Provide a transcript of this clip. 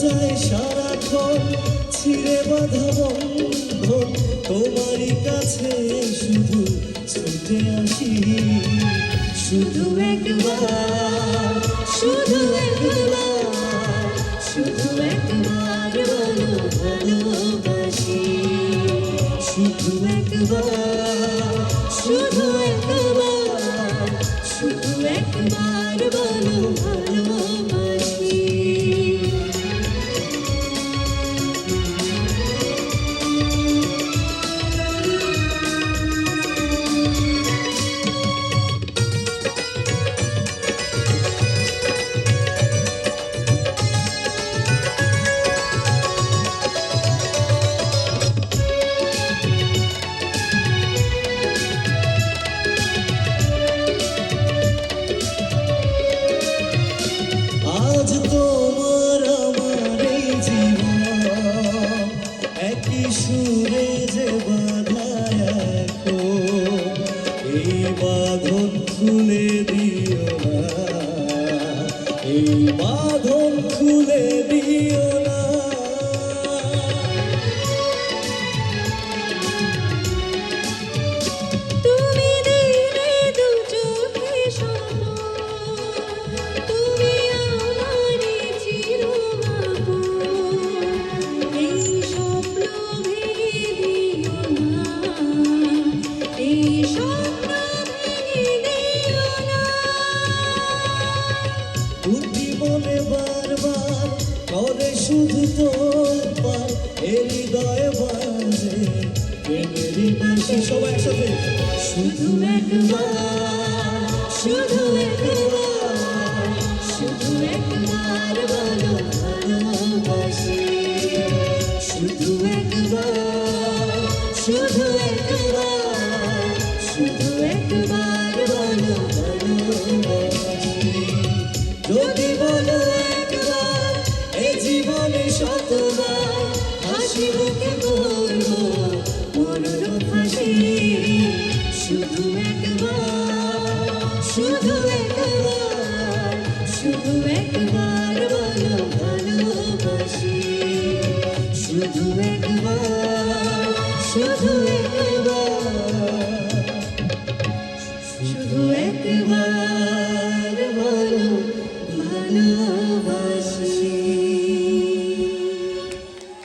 চাই সারাক্ষণ ছিঁড়ে বাঁধা বন্ধন। তোমারই কাছে শুধু ছুটে আসি। শুধু একবার শুধু একবার শুধু একবার ভালোবাসি। শুধু একবার। বাঁধন খুলে দিও। শুধু তোমার হৃদয় বাজে সবাই একসাথে। শুধু একবার। শুধু শুধু